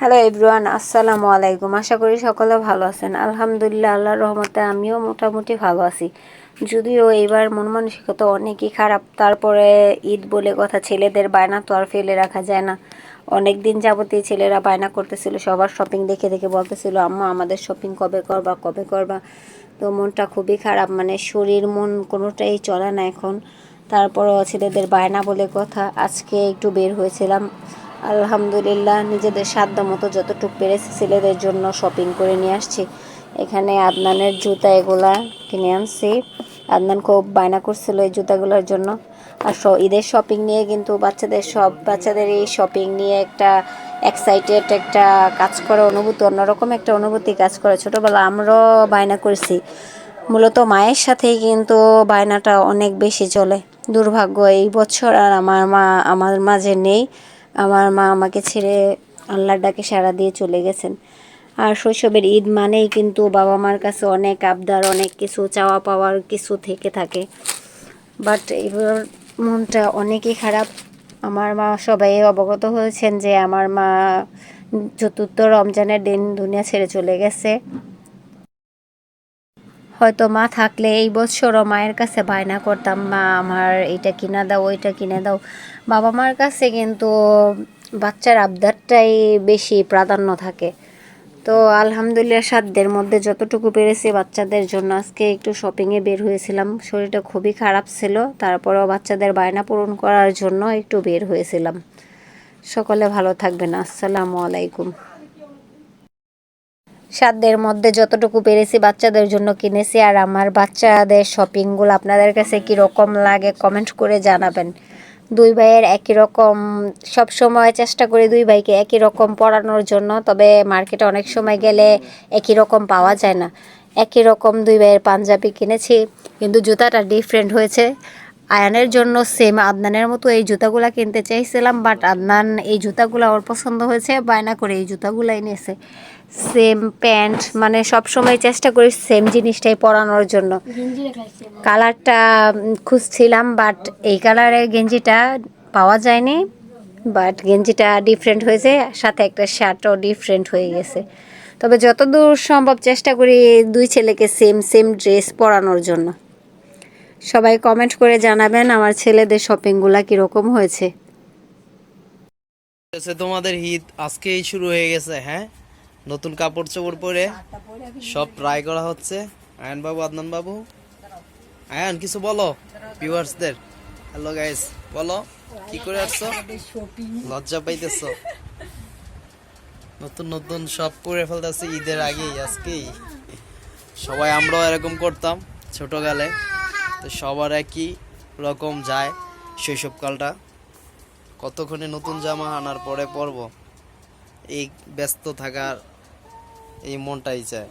Hello everyone আসসালামু আলাইকুম। আশা করি সকলে ভালো আছেন। আলহামদুলিল্লাহ, আল্লাহর রহমতে আমিও মোটামুটি ভালো আছি। যদিও এইবার মন মানসিকতা অনেকই খারাপ, তারপরে ঈদ বলে কথা, ছেলেদের বায়না তো আর ফেলে রাখা যায় না। অনেক দিন যাবতীয় ছেলেরা বায়না করতেছিল, সবার শপিং দেখে দেখে বলতেছিল, আম্মা, আমাদের শপিং কবে করবা কবে করবা? তো মনটা খুবই খারাপ মানে শরীর, মন কোনোটাই চলে না এখন। তারপরও ছেলেদের বায়না বলে কথা, আজকে একটু বের হয়েছিলাম। আলহামদুলিল্লাহ, নিজেদের সাধ্য মতো যতটুকু পেরেছি ছেলেদের জন্য শপিং করে নিয়ে আসছি। এখানে আদনানের জুতা এগুলা কিনে আনছি। আদনান খুব বায়না করছিল এই জুতাগুলোর জন্য। আর ঈদের শপিং নিয়ে কিন্তু বাচ্চাদের সব বাচ্চাদের এই শপিং নিয়ে একটা এক্সাইটেড একটা কাজ করে অনুভূতি, অন্যরকম একটা অনুভূতি কাজ করে। ছোটোবেলা আমরাও বায়না করছি। মূলত মায়ের সাথেই কিন্তু বায়নাটা অনেক বেশি চলে। দুর্ভাগ্য, এই বছর আর আমার মা আমার মাঝে নেই। আমার মা আমাকে ছেড়ে আল্লাহর ডাকে সাড়া দিয়ে চলে গেছেন। আর শৈশবের ঈদ মানেই কিন্তু বাবা মার কাছে অনেক আবদার, অনেক কিছু চাওয়া পাওয়ার কিছু থেকে থাকে। বাট এবার মনটা অনেকই খারাপ। আমার মা সবাই অবগত হয়েছেন যে আমার মা চতুর্থ রমজানের দিন দুনিয়া ছেড়ে চলে গেছে। হয়তো মা থাকলে এই বছরও মায়ের কাছে বায়না করতাম, মা, আমার এটা কিনা দাও, ওইটা কিনে দাও। বাবা মার কাছে কিন্তু বাচ্চার আবদারটাই বেশি প্রাধান্য থাকে। তো আলহামদুলিল্লাহ সাধ্যের মধ্যে যতটুকু পেরেছি বাচ্চাদের জন্য, আজকে একটু শপিংয়ে বের হয়েছিলাম, শরীরটা খুবই খারাপ ছিল, তারপরেও বাচ্চাদের বায়না পূরণ করার জন্য একটু বের হয়েছিলাম। সকলে ভালো থাকবেন, আসসালামু আলাইকুম। সাধ্যের মধ্যে যতটুকু পেরেছি বাচ্চাদের জন্য কিনেছি, আর আমার বাচ্চাদের শপিংগুলো আপনাদের কাছে কি রকম লাগে কমেন্ট করে জানাবেন। দুই ভাইয়ের একই রকম, সব সময় চেষ্টা করি দুই ভাইকে একই রকম পড়ানোর জন্য, তবে মার্কেটে অনেক সময় গেলে একই রকম পাওয়া যায় না। একই রকম দুই ভাইয়ের পাঞ্জাবি কিনেছি, কিন্তু জুতাটা ডিফারেন্ট হয়েছে। আয়ানের জন্য সেম আদনানের মতো এই জুতাগুলা কিনতে চাইছিলাম বাট আদনান এই জুতাগুলো ওর পছন্দ হয়েছে বায়না করে এই জুতাগুলাই এনেছে সেম প্যান্ট মানে সব সময় চেষ্টা করি সেম জিনিসটাই পরানোর জন্য। কালারটা খুঁজছিলাম বাট এই কালারের গেঞ্জিটা পাওয়া যায়নি বাট গেঞ্জিটা ডিফারেন্ট হয়েছে সাথে একটা শার্টও ডিফারেন্ট হয়ে গেছে। তবে যতদূর সম্ভব চেষ্টা করি দুই ছেলেকে সেম সেম ড্রেস পরানোর জন্য। সবাই কমেন্ট করে জানাবেন আমার ছেলেদের শপিংগুলা কীরকম হয়েছে। তোমাদের ঈদ আজকেই শুরু হয়ে গেছে হ্যাঁ? নতুন কাপড় চোপড় পরে সব ট্রাই করা হচ্ছে। আয়ন বাবু আদনান বাবু আয়ন, কিছু বলো ভিউয়ার্সদের হ্যালো গাইস বলো, কি করে আসছো? লজ্জা পাইতেছো? নতুন নতুন সব করে ফেলতেছে ঈদের আগেই, আজকেই। সবাই আমরাও এরকম করতাম ছোটকালে। তো সবার একই রকম যায় শৈশবকালটা। কতক্ষণে নতুন জামা আনার পরে পরব? এই ব্যস্ত থাকার এই মনটাই চায়।